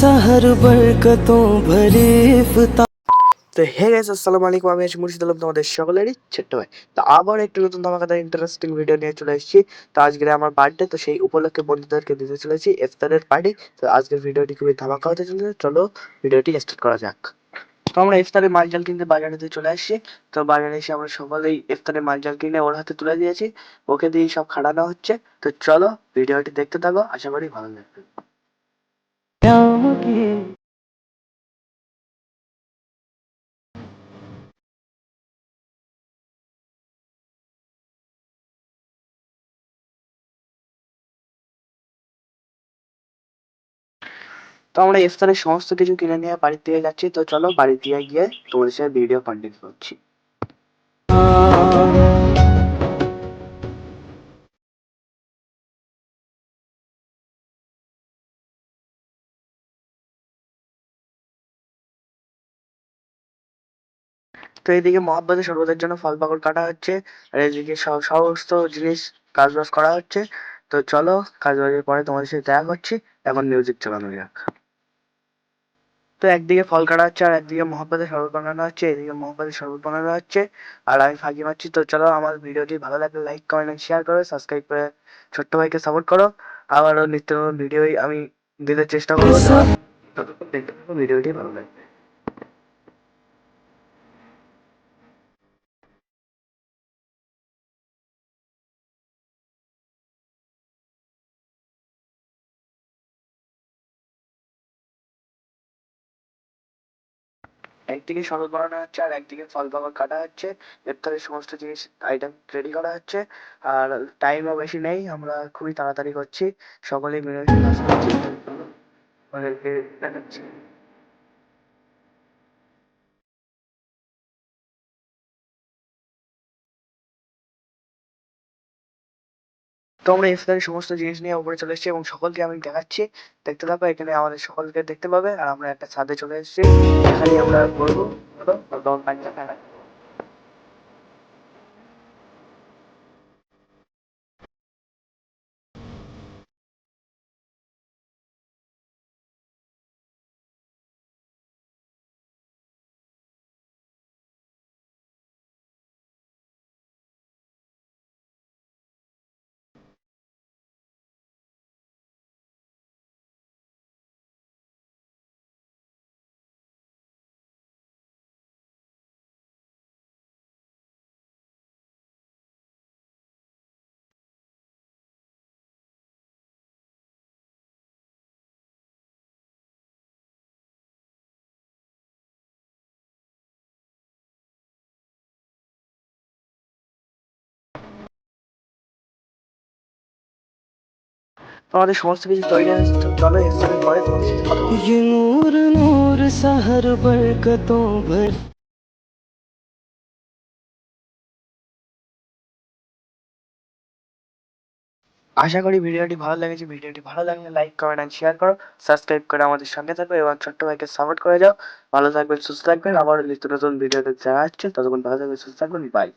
সাহর বরকতোं ভরে তো hey guys, আসসালামু আলাইকুম। আমি আছি মুর্শিদ আলম, তোমাদের সকলেরই ভাই। তো আবার একটু নতুন ইন্টারেস্টিং ভিডিও নিয়ে চলে এসেছি। তো আজকে আমার বার্থডে তো সেই উপলক্ষে বন্ধুদেরকে দিতে চলেছি ইফতারের পার্টি তো আজকের ভিডিওটি খুবই ধামাকা হতে চলেছে। চলো ভিডিওটি স্টার্ট করা যাক। তো আমরা ইফতারের মালজাল কিনতে বাজারেতে চলে আসছি। তো বাজারে এসে আমরা সকলেই ইফতারের মালজাল কিনে ওর হাতে তুলে দিয়েছি। ওকে দিয়ে সব খাড়ানো হচ্ছে। তো চলো ভিডিওটি দেখতে থাকো। আশা করি ভালো লাগবে। তো আমরা ইফতারের সমস্ত কিছু কিনে নিয়ে বাড়ির দিকে যাচ্ছি তো চলো বাড়ির দিকে গিয়ে তোমাদের সাথে ভিডিও কন্টিনিউ করছি তো এইদিকে মহাব্বতের শরবতের জন্য ফল পাকড় কাটা হচ্ছে আর এদিকে সমস্ত জিনিস কাজ বাজ করা হচ্ছে। তো চলো কাজ বাজের পরে তোমাদের সাথে দেখা করছি এখন মিউজিক চালানো যাক। তো একদিকে ফল কাটা হচ্ছে আর একদিকে মহাব্বতের শরবত বানানো হচ্ছে এদিকে মহাব্বতের শরবত বানানো হচ্ছে আর আমি ফাঁকি মারছি। তো চলো আমার ভিডিওটি ভালো লাগলে লাইক কমেন্ট শেয়ার করো সাবস্ক্রাইব করে ছোট্ট ভাইকে সাপোর্ট করো। আবারও নিত্য নতুন ভিডিওই আমি দিতে চেষ্টা করব। ভিডিওটি ভালো লাগবে। একদিকে সরল বানানো হচ্ছে আর একদিকে ফল পাকড় কাটা হচ্ছে। ইফতারের সমস্ত জিনিস আইটেম রেডি করা হচ্ছে। আর টাইমও বেশি নেই, আমরা খুবই তাড়াতাড়ি করছি। সকলেই মিলেমিশে কাজ করছি তো আমরা ইফতারের সমস্ত জিনিস নিয়ে উপরে চলে এসেছি এবং সকলকে আমি দেখাচ্ছি। দেখতে থাকো, এখানে আমাদের সকলকে দেখতে পাবে, আর আমরা একটা ছাদে চলে এসেছি। এখানে আমরা করব আমাদের সমস্ত কিছু তৈরি হয়েছে তো চলো ইফতারের পরে তোমাদের সাথে কথা বলছি। ये नूर नूर सहर बरकतों भर আশা করি ভিডিওটি ভালো লেগেছে ভিডিওটি ভালো লাগলে লাইক কমেন্ট অ্যান্ড শেয়ার করো সাবস্ক্রাইব করে আমাদের সঙ্গে থাকো এবং ছোট্ট ভাইকে সাপোর্ট করে যাও ভালো থাকবেন সুস্থ থাকবেন আবার নিত্য নতুন ভিডিওতে দেখা হচ্ছে ততক্ষণ ভালো থাকবেন সুস্থ থাকবেন বাই